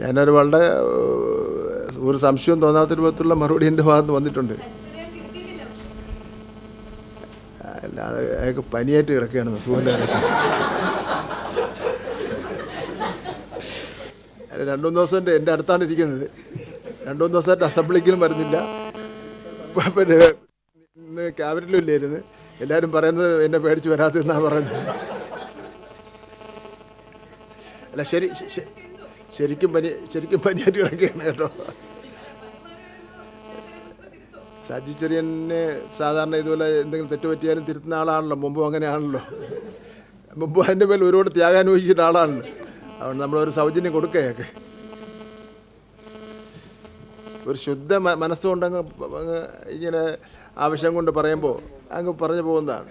ഞാനൊരു വളരെ ഒരു സംശയം തോന്നാത്ത രൂപത്തിലുള്ള മറുപടി എന്റെ ഭാഗത്ത് വന്നിട്ടുണ്ട്. അല്ലാതെ അയാൾക്ക് പനിയായിട്ട് കിടക്കുകയാണ് സുഖമില്ലാതെ രണ്ടു മൂന്ന് ദിവസം എന്റെ അടുത്താണ് ഇരിക്കുന്നത്. രണ്ടു മൂന്ന് ദിവസമായിട്ട് അസംബ്ലിക്കിലും വരുന്നില്ല. പിന്നെ ഇന്ന് ക്യാബിനറ്റിലും ഇല്ലായിരുന്നു. എല്ലാവരും പറയുന്നത് എന്നെ പേടിച്ച് വരാത്തെന്നാണ് പറയുന്നത്. അല്ല ശരി ശരിക്കും പനി ശരിക്കും പനിയായിട്ട് കിടക്കുകയാണ് കേട്ടോ. സജി ചെറിയനെ സാധാരണ ഇതുപോലെ എന്തെങ്കിലും തെറ്റ് പറ്റിയാലും തിരുത്തുന്ന ആളാണല്ലോ മുമ്പും അങ്ങനെയാണല്ലോ. മുമ്പ് അതിന്റെ മേൽ ഒരുപാട് ത്യാഗാനുഭവിച്ചിട്ട് ആളാണല്ലോ. അതുകൊണ്ട് നമ്മളൊരു സൗജന്യം കൊടുക്കുകയൊക്കെ. ഒരു ശുദ്ധ മനസ്സുകൊണ്ട് അങ്ങ് ഇങ്ങനെ ആവശ്യം കൊണ്ട് പറയുമ്പോൾ അങ്ങ് പറഞ്ഞു പോകുന്നതാണ്.